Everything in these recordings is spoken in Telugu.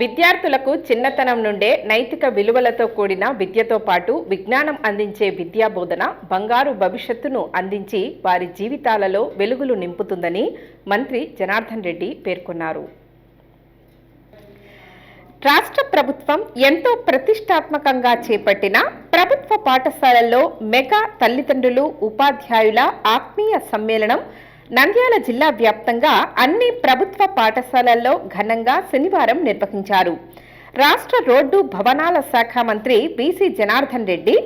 విద్యార్థులకు చిన్నతనం నుండే నైతిక విలువలతో కూడిన విద్యతో పాటు విజ్ఞానం అందించే విద్యా బోధన బంగారు భవిష్యత్తును అందించి వారి జీవితాలలో వెలుగులు నింపుతుందని మంత్రి జనార్దన్ రెడ్డి పేర్కొన్నారు. రాష్ట్ర ప్రభుత్వం ఎంతో ప్రతిష్టాత్మకంగా చేపట్టిన ప్రభుత్వ పాఠశాలల్లో మెగా తల్లిదండ్రులు ఉపాధ్యాయుల ఆత్మీయ సమ్మేళనం నంద్యాల జిల్లా వ్యాప్తంగా అన్ని ప్రభుత్వ పాఠశాలల్లో ఘనంగా శనివారం నిర్వహించారు. రాష్ట్ర రోడ్డు భవనాల శాఖ మంత్రి బీసీ జనార్దన్ రెడ్డి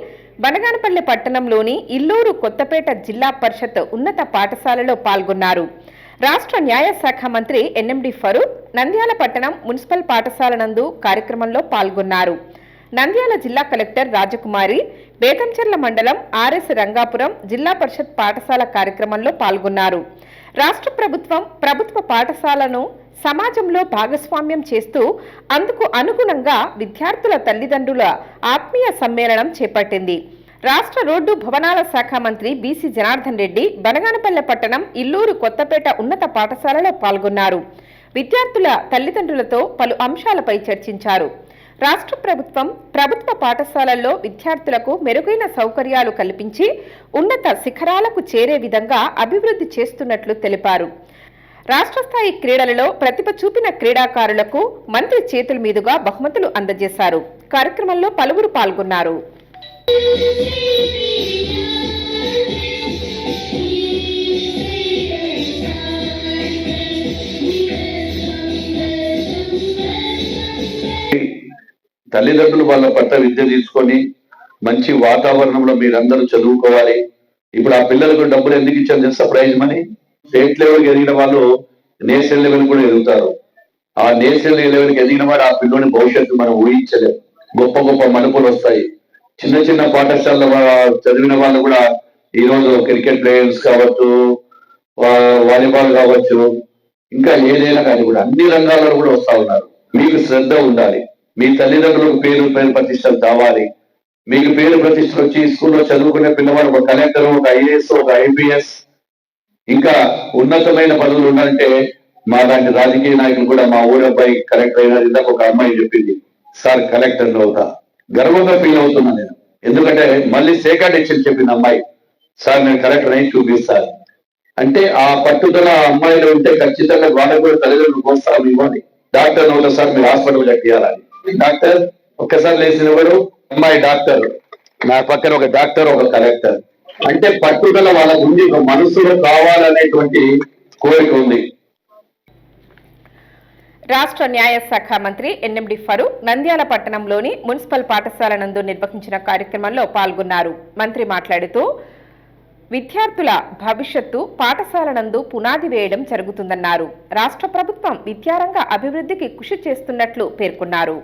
బనగానపల్లి పట్టణంలోని ఇల్లూరు కొత్తపేట జిల్లా పరిషత్ ఉన్నత పాఠశాలలో పాల్గొన్నారు. రాష్ట్ర న్యాయశాఖ మంత్రి ఎన్ఎండి ఫరూక్ నంద్యాల పట్టణం మున్సిపల్ పాఠశాల నందు కార్యక్రమంలో పాల్గొన్నారు. నంద్యాల జిల్లా కలెక్టర్ రాజకుమారి బేతంచెర్ల మండలం ఆర్ఎస్ రంగాపురం జిల్లా పరిషత్ పాఠశాల కార్యక్రమంలో పాల్గొన్నారు. రాష్ట్ర ప్రభుత్వం ప్రభుత్వ పాఠశాలను సమాజంలో భాగస్వామ్యం చేస్తూ అందుకు అనుగుణంగా విద్యార్థుల తల్లిదండ్రుల ఆత్మీయ సమ్మేళనం చేపట్టింది. రాష్ట్ర రోడ్డు భవనాల శాఖ మంత్రి బీసీ జనార్దన్ రెడ్డి బనగానపల్లె పట్టణం ఇల్లూరు కొత్తపేట ఉన్నత పాఠశాలలో పాల్గొన్నారు. విద్యార్థుల తల్లిదండ్రులతో పలు అంశాలపై చర్చించారు. రాష్ట్ర ప్రభుత్వం ప్రభుత్వ పాఠశాలల్లో విద్యార్థులకు మెరుగైన సౌకర్యాలు కల్పించి ఉన్నత శిఖరాలకు చేరే విధంగా అభివృద్ధి చేస్తున్నట్లు తెలిపారు. రాష్ట్ర స్థాయి క్రీడలలో ప్రతిభ చూపిన క్రీడాకారులకు మంత్రి చేతుల మీదుగా బహుమతులు అందజేశారు. కార్యక్రమంలో పలువురు పాల్గొన్నారు. తల్లిదండ్రులు వాళ్ళ పట్ల విద్య తీసుకొని మంచి వాతావరణంలో మీరందరూ చదువుకోవాలి. ఇప్పుడు ఆ పిల్లలకు డబ్బులు ఎందుకు ఇచ్చారు తెలుసా ప్రైజ్ మనీ? స్టేట్ లెవెల్ ఎదిగిన వాళ్ళు నేషనల్ లెవెల్ కూడా ఎదుగుతారు. ఆ నేషనల్ లెవెల్కి ఎదిగిన వాడు ఆ పిల్లోని భవిష్యత్తు మనం ఊహించలేం. గొప్ప గొప్ప మలుపులు వస్తాయి. చిన్న చిన్న పాఠశాలలో చదివిన వాళ్ళు కూడా ఈ రోజు క్రికెట్ ప్లేయర్స్ కావచ్చు వాలీబాల్ కావచ్చు ఇంకా ఏదైనా కానీ కూడా అన్ని రంగాల్లో కూడా వస్తా ఉన్నారు. మీకు శ్రద్ధ ఉండాలి. మీ తల్లిదండ్రులకు పేరు పేరు ప్రతిష్టలు కావాలి. మీకు పేరు ప్రతిష్టలు వచ్చి స్కూల్లో చదువుకునే పిల్లవాడు ఒక కలెక్టర్ ఒక ఐఏఎస్ ఒక ఐపీఎస్ ఇంకా ఉన్నతమైన పదవులు ఉండాలంటే మా లాంటి రాజకీయ నాయకులు కూడా మా ఊరి అబ్బాయి కలెక్టర్ అయినా ఇందాక ఒక అమ్మాయి చెప్పింది సార్ కలెక్టర్ అవుతా. గర్వంగా ఫీల్ అవుతున్నా నేను. ఎందుకంటే మళ్ళీ సేకాటెక్షన్ చెప్పింది అమ్మాయి సార్ నేను కలెక్టర్ అయి చూపిస్తాను అంటే ఆ పట్టుదల ఆ ఉంటే ఖచ్చితంగా వాళ్ళకు కూడా తల్లిదండ్రులు ప్రోత్సాహం ఇవ్వండి. డాక్టర్ అవుతా సార్ మీరు హాస్పిటల్ కట్టియాలని డాక్టర్ ఒక్కసారి లేచినవాడు అమ్మాయి డాక్టర్. నా పక్కన ఒక డాక్టర్ ఒక కలెక్టర్. అంటే పట్టుదల వాళ్ళకు ఉంది ఒక మనసులో కావాలనేటువంటి కోరిక ఉంది. రాష్ట్ర న్యాయశాఖ మంత్రి ఎన్ఎండి ఫరూక్ నంద్యాల పట్టణంలోని మున్సిపల్ పాఠశాల నందు నిర్వహించిన కార్యక్రమంలో పాల్గొన్నారు. మంత్రి మాట్లాడుతూ విద్యార్థుల భవిష్యత్తు పాఠశాల నందు పునాది వేయడం జరుగుతుందన్నారు. రాష్ట్ర ప్రభుత్వం విద్యారంగ అభివృద్ధికి కృషి చేస్తున్నట్లు పేర్కొన్నారు.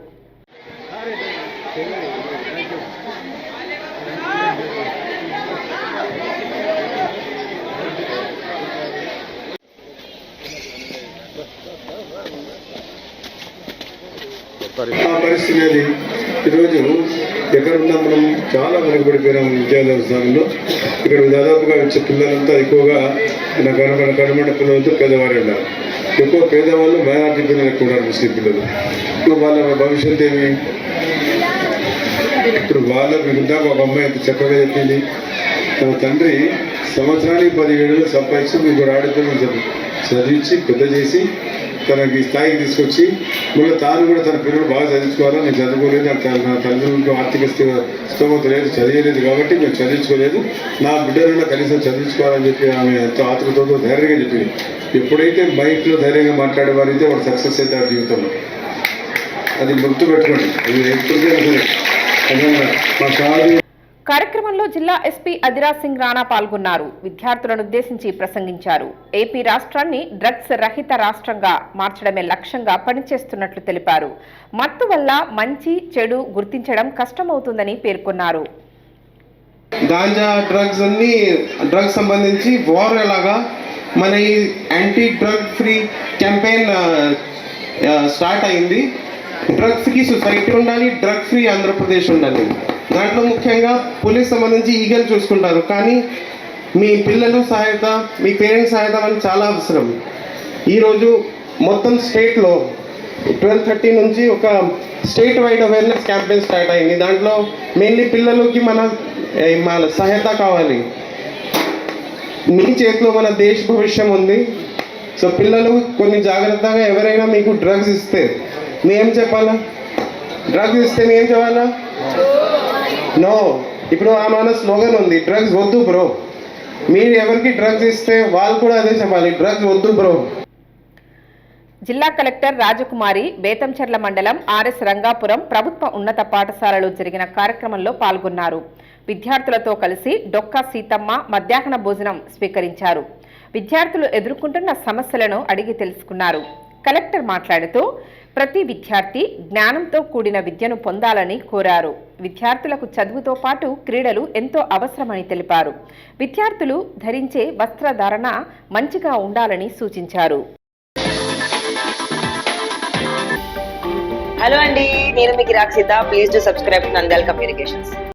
పరిస్థితి అది ఈరోజు ఎక్కడ ఉన్నా మనం చాలా వెనుకబడిపోయినాం విద్యా వ్యవస్థలో ఇక్కడ దాదాపుగా వచ్చే పిల్లలంతా ఎక్కువగా నా కనబడ కనబడిన పిల్లలతో పేదవారు ఉన్నారు. ఎక్కువ పేదవాళ్ళు మైనార్టీ పిల్లలు ఎక్కువ ఉన్నారు ముస్లిం పిల్లలు. ఇప్పుడు వాళ్ళ భవిష్యత్తు ఏమి? ఇప్పుడు వాళ్ళకు ఇందాక ఒక అమ్మాయి ఎంత చక్కగా చెప్పింది. తన తండ్రి సంవత్సరానికి పదిహేడులో సంపాదించి మీకు ఆడపిల్లలు చెప్పి చదివించి పెద్ద చేసి తనకి స్థాయికి తీసుకొచ్చి మళ్ళీ తాను కూడా తన పిల్లలు బాగా చదివించుకోవాలా? నేను చదువుకోలేదు తన- నా తల్లిదండ్రులకు ఆర్థిక స్థి- స్తోమత లేదు చదివలేదు కాబట్టి నేను చదివించుకోలేదు. నా బిడ్డలను కనీసం చదివించుకోవాలని చెప్పి ఆమె ఎంతో ఆతృతతో ధైర్యంగా చెప్పింది. ఎప్పుడైతే బైక్లో ధైర్యంగా మాట్లాడేవారైతే వాడు సక్సెస్ అవుతారు జీవితంలో. అది గుర్తుపెట్టుకోండి అది కార్యక్రమంలో జిల్లా ఎస్పీ అదిరాజ్ సింగ్ రాణా పాల్గొన్నారు. విద్యార్థులను ఉద్దేశించి ప్రసంగించారు. ఏపీ రాష్ట్రాన్ని డ్రగ్స్ రహిత రాష్ట్రంగా మార్చడమే లక్ష్యంగా పనిచేస్తున్నట్లు తెలిపారు. మత్తు వల్ల మంచి చెడు గుర్తించడం కష్టమవుతుందని పేర్కొన్నారు. గాంజా డ్రగ్స్ అన్ని డ్రగ్స్ సంబంధించి వార్ ఎలాగా మన ఈ anti drug free campaign start అయింది. డ్రగ్స్కి సొసైటీ ఉండాలి డ్రగ్స్ ఫ్రీ ఆంధ్రప్రదేశ్ ఉండాలి. దాంట్లో ముఖ్యంగా పోలీస్ సంబంధించి ఈగలు చూసుకుంటారు. కానీ మీ పిల్లలు సహాయత మీ పేరెంట్స్ సహాయత అని చాలా అవసరం. ఈరోజు మొత్తం స్టేట్లో ట్వెల్వ్ థర్టీ నుంచి ఒక state wide awareness campaign start అయింది. దాంట్లో మెయిన్లీ పిల్లలకి మన మన సహాయత కావాలి. మీ చేతిలో మన దేశ భవిష్యం ఉంది. సో పిల్లలు కొన్ని జాగ్రత్తగా ఎవరైనా మీకు డ్రగ్స్ ఇస్తే మీ చెప్పాలా? డ్రగ్స్ ఇస్తే మీ చెప్పాలా? నో. ఇప్పుడు ఆ మన స్లోగన్ ఉంది డ్రగ్స్ వద్దు బ్రో. మీరు ఎవరికి డ్రగ్స్ ఇస్తే వాళ్ళు కూడా అదే చెప్పాలి డ్రగ్స్ వద్దు బ్రో. జిల్లా కలెక్టర్ రాజకుమారి బేతంచెర్ల మండలం ఆర్ఎస్ రంగాపురం ప్రభుత్వ ఉన్నత పాఠశాలలో జరిగిన కార్యక్రమంలో పాల్గొన్నారు. విద్యార్థులతో కలిసి డొక్కా సీతమ్మ మధ్యాహ్న భోజనం స్వీకరించారు. విద్యార్థులు ఎదుర్కొంటున్న సమస్యలను అడిగి తెలుసుకున్నారు. కలెక్టర్ మాట్లాడుతూ ప్రతి విద్యార్థి జ్ఞానంతో కూడిన విద్యను పొందాలని కోరారు. విద్యార్థులకు చదువుతో పాటు క్రీడలు ఎంతో అవసరమని తెలిపారు. విద్యార్థులు ధరించే వస్త్రధారణ మంచిగా ఉండాలని సూచించారు. హలో అండి నేను మీకు Rakshita please to subscribe Nandal communications